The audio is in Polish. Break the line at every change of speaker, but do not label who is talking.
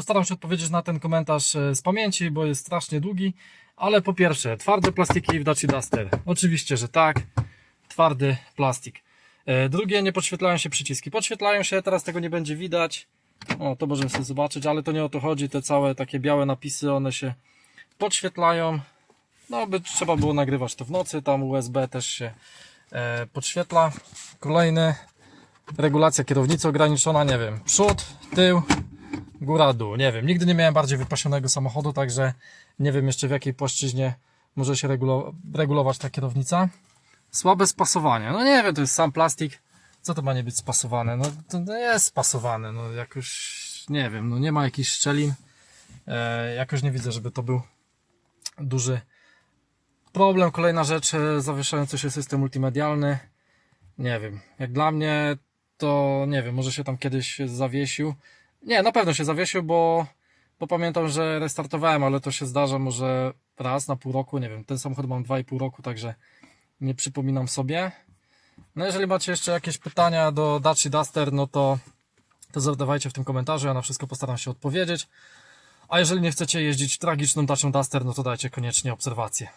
postaram się odpowiedzieć na ten komentarz e, z pamięci, bo jest strasznie długi. Ale po pierwsze, twarde plastiki w Daci Duster. Oczywiście, że tak. Twardy plastik. E, Drugie, nie podświetlają się przyciski. Podświetlają się, teraz tego nie będzie widać. O, to możemy sobie zobaczyć, ale to nie o to chodzi. Te całe takie białe napisy, one się podświetlają. No, by trzeba było nagrywać to w nocy. Tam USB też się e, podświetla. Kolejny, regulacja kierownicy ograniczona, nie wiem, przód, tył, góra, dół. Nie wiem, nigdy nie miałem bardziej wypasionego samochodu, także nie wiem jeszcze w jakiej płaszczyźnie może się regulo- regulować ta kierownica. Słabe spasowanie. No nie wiem, to jest sam plastik. Co to ma nie być spasowane? No to to jest spasowane. No jakoś, nie wiem, no nie ma jakichś szczelin. E, jakoś nie widzę, żeby to był duży problem. Kolejna rzecz, e, zawieszający się system multimedialny. Nie wiem, jak dla mnie to nie wiem, może się tam kiedyś zawiesił. Nie, na pewno się zawiesił, bo, bo pamiętam, że restartowałem, ale to się zdarza może raz na pół roku, nie wiem, ten samochód mam 2,5 roku, także nie przypominam sobie. No jeżeli macie jeszcze jakieś pytania do Daci Duster, no to, to zadawajcie w tym komentarzu, ja na wszystko postaram się odpowiedzieć. A jeżeli nie chcecie jeździć tragiczną Dacią Duster, no to dajcie koniecznie obserwację.